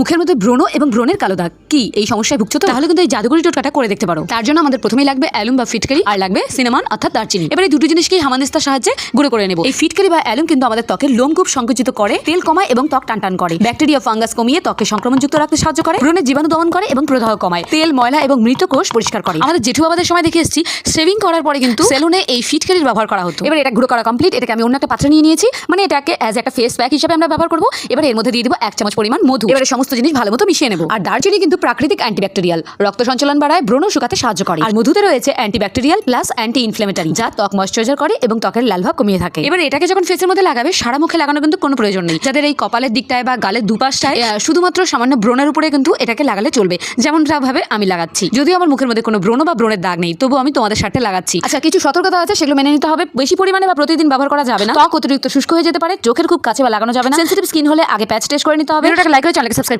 মুখের মধ্যে ব্রণ এবং ব্রণের কালো দাগ। কি, এই সমস্যায় ভুগছো তো? তাহলে কিন্তু এই জাদুকরি টোটকাটা করে দেখতে পারো। তার জন্য আমাদের প্রথমেই লাগবে অ্যালুম বা ফিটকারি, আর লাগবে সিনেমান, অর্থাৎ দারচিনি। এবার এই দুটো জিনিসকেই হামানদিস্তার সাহায্যে গুঁড়ো করে নেব। এই ফিটকারি বা অ্যালুম কিন্তু আমাদের ত্বকের খুব সংকুচিত করে, তেল কমায় এবং ত্বক টানটান করে। ব্যাকটেরিয়া, ফাঙ্গাস কমিয়ে ত্বককে সংক্রমণযুক্ত রাখতে সাহায্য করে, ব্রণের জীবাণু দমন করে এবং প্রদাহ কমায়। তেল, ময়লা এবং মৃত কোষ পরিষ্কার করে। আমাদের জেঠু বাবাদের সময় দেখে এসেছি, শেভিং করার পরে কিন্তু সেলুনে এই ফিটকারির ব্যবহার করা হতো। এবার এটা গুঁড়ো করা কমপ্লিট এটাকে আমি অন্য একটা পাত্রে নিয়ে নিয়েছি। মানে এটাকে অ্যাজ একটা ফেস প্যাক হিসেবে আমরা ব্যবহার করব। এবার এর মধ্যে দিয়ে দেবো এক চামচ পরিমাণ মধু। এবারে সমস্ত জিনিস ভালো মতো মিশিয়ে নেব। আর দারচিনি কিন্তু প্রাকৃতিক অ্যান্টিব্যাকটেরিয়াল। রক্ত সঞ্চালন বাড়ায় ব্রণ শুকাতে সাহায্য করে। আর মধুতে রয়েছে অ্যান্টিব্যাকটেরিয়াল প্লাস অ্যান্টি ইনফ্লেমেটারি যা ত্বক ময়শ্চারাইজার করে এবং ত্বকের লালভাব কমিয়ে থাকে। এবার এটাকে যখন ফেসের মধ্যে লাগাবে, সারা মুখে লাগানো কিন্তু কোনো প্রয়োজন নেই। যাদের এই কপালের দিকটায় বা গালের দুপাশটায় শুধুমাত্র সামান্য ব্রণের উপরে কিন্তু এটাকে লাগালে চলবে। যেমন ভাবে আমি লাগাচ্ছি। যদিও আমার মুখের মধ্যে কোনো ব্রণ বা ব্রণের দাগ নেই তবু আমি তোমাদের সাথে লাগাচ্ছি। আচ্ছা কিছু সতর্কতা আছে, সেগুলো মেনে নিতে হবে। বেশি পরিমাণে বা প্রতিদিন ব্যবহার করা যাবে না। ত্বক অতিরিক্ত শুষ্ক হয়ে যেতে পারে, চোখের খুব কাছে বা লাগানো যাবে না। সেন্সিটিভ স্কিন হলে আগে প্যাচ টেস্ট করে নিতে হবে। লাইক করে চ্যানেলকে সাবস্ক্রাইব